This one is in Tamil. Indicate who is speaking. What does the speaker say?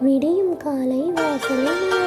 Speaker 1: விடியும் காலை வாசலில்